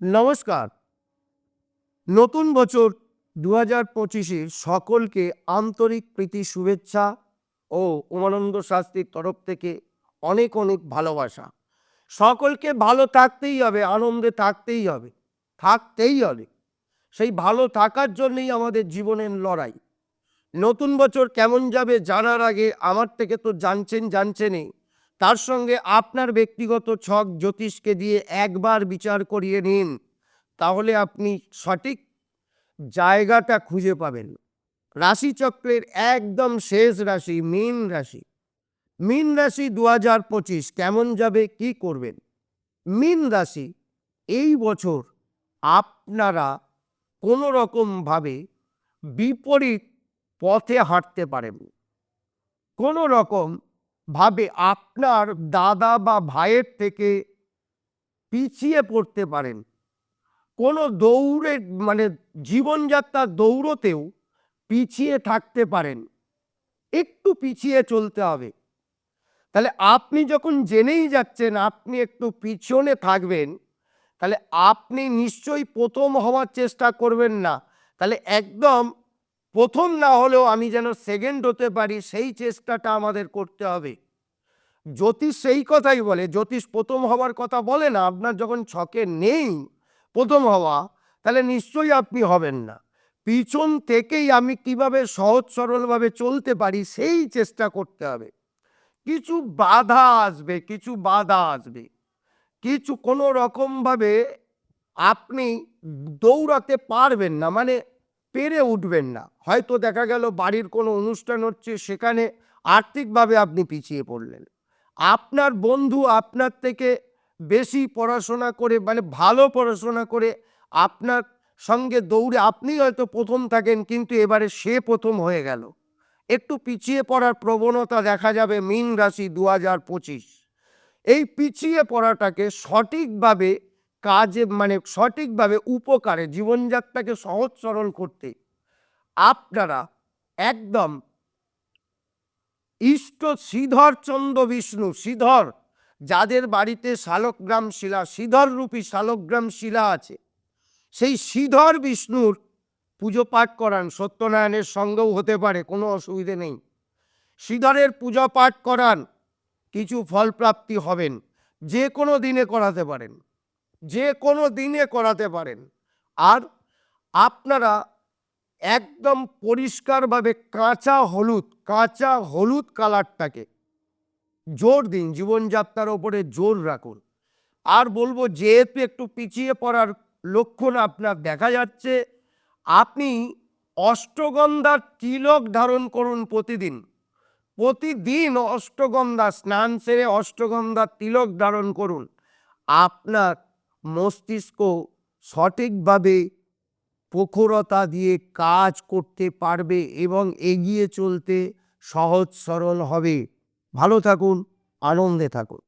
নমস্কার। নতুন বছর দু হাজার পঁচিশে সকলকে আন্তরিক প্রীতি, শুভেচ্ছা ও উমানন্দ শাস্ত্রীর তরফ থেকে অনেক অনেক ভালোবাসা। সকলকে ভালো থাকতেই হবে, আনন্দে থাকতেই হবে থাকতেই হবে। সেই ভালো থাকার জন্যই আমাদের জীবনের লড়াই। নতুন বছর কেমন যাবে জানার আগে আমার থেকে তো জানছেন, জানছেনই। তার সঙ্গে আপনার ব্যক্তিগত ছক জ্যোতিষকে দিয়ে একবার বিচার করিয়ে নিন, তাহলে আপনি সঠিক জায়গাটা খুঁজে পাবেন। রাশিচক্রের একদম শেষ রাশি মীন রাশি। মীন রাশি দু হাজার পঁচিশ কেমন যাবে, কি করবেন? মীন রাশি, এই বছর আপনারা কোনো রকমভাবে বিপরীত পথে হাঁটতে পারেন। কোনো রকম ভাবে আপনার দাদা বা ভাইয়ের থেকে পিছিয়ে পড়তে পারেন। কোনো দৌড়ে মানে জীবনযাত্রার দৌড়তেও পিছিয়ে থাকতে পারেন। একটু পিছিয়ে চলতে হবে। তাহলে আপনি যখন জেনেই যাচ্ছেন, আপনি একটু পিছনে থাকবেন, তাহলে আপনি নিশ্চয়ই প্রথম হওয়ার চেষ্টা করবেন না। তাহলে একদম প্রথম না হলেও আমি যেন সেকেন্ড হতে পারি, সেই চেষ্টাটা আমাদের করতে হবে। জ্যোতিষ সেই কথাই বলে, জ্যোতিষ প্রথম হওয়ার কথা বলে না, আপনার যখন ছকে নেই প্রথম হওয়া, তাহলে নিশ্চয়ই আপনি হবেন না। পিছন থেকেই আমি কীভাবে সহজ সরলভাবে চলতে পারি, সেই চেষ্টা করতে হবে। কিছু বাধা আসবে, কিছু বাধা আসবে। কিছু কোনো রকমভাবে আপনি দৌড়াতে পারবেন না মানে পেরে উঠবেন না। হয়তো দেখা গেল বাড়ির কোনো অনুষ্ঠান হচ্ছে, সেখানে আর্থিকভাবে আপনি পিছিয়ে পড়লেন। আপনার বন্ধু আপনার থেকে বেশি পড়াশোনা করে মানে ভালো পড়াশোনা করে আপনার সঙ্গে দৌড়ে আপনি হয়তো প্রথম থাকেন, কিন্তু এবারে সে প্রথম হয়ে গেল। একটু পিছিয়ে পড়ার প্রবণতা দেখা যাবে মীন রাশি দু হাজার পঁচিশ। এই পিছিয়ে পড়াটাকে সঠিকভাবে কাজে মানে সঠিকভাবে উপকারে জীবনযাত্রাকে সহজ সরল করতে আপনারা একদম ইষ্ট শ্রীধর চন্দ্র বিষ্ণু, শ্রীধর, যাদের বাড়িতে শালগ্রাম শিলা, শ্রীধর রূপী শালগ্রাম শিলা আছে, সেই শ্রীধর বিষ্ণুর পুজো পাঠ করান। সত্যনারায়ণের সঙ্গেও হতে পারে, কোনো অসুবিধে নেই। শ্রীধরের পূজা পাঠ করান, কিছু ফলপ্রাপ্তি হবেন, যে কোনো দিনে করাতে পারেন। যে কোনো দিনে করাতে পারেন। আর আপনারা একদম পরিষ্কারভাবে কাঁচা হলুদ কাঁচা হলুদ কালারটাকে জোর দিন, জীবনযাত্রার ওপরে জোর রাখুন। আর বলব, যেহেতু একটু পিছিয়ে পড়ার লক্ষণ আপনার দেখা যাচ্ছে, আপনি অষ্টগন্ধার তিলক ধারণ করুন প্রতিদিন। প্রতিদিন অষ্টগন্ধা, স্নান সেরে অষ্টগন্ধার তিলক ধারণ করুন। আপনার মস্তিষ্ক সঠিকভাবে প্রখরতা দিয়ে কাজ করতে পারবে এবং এগিয়ে চলতে সহজ সরল হবে। ভালো থাকুন, আনন্দে থাকুন।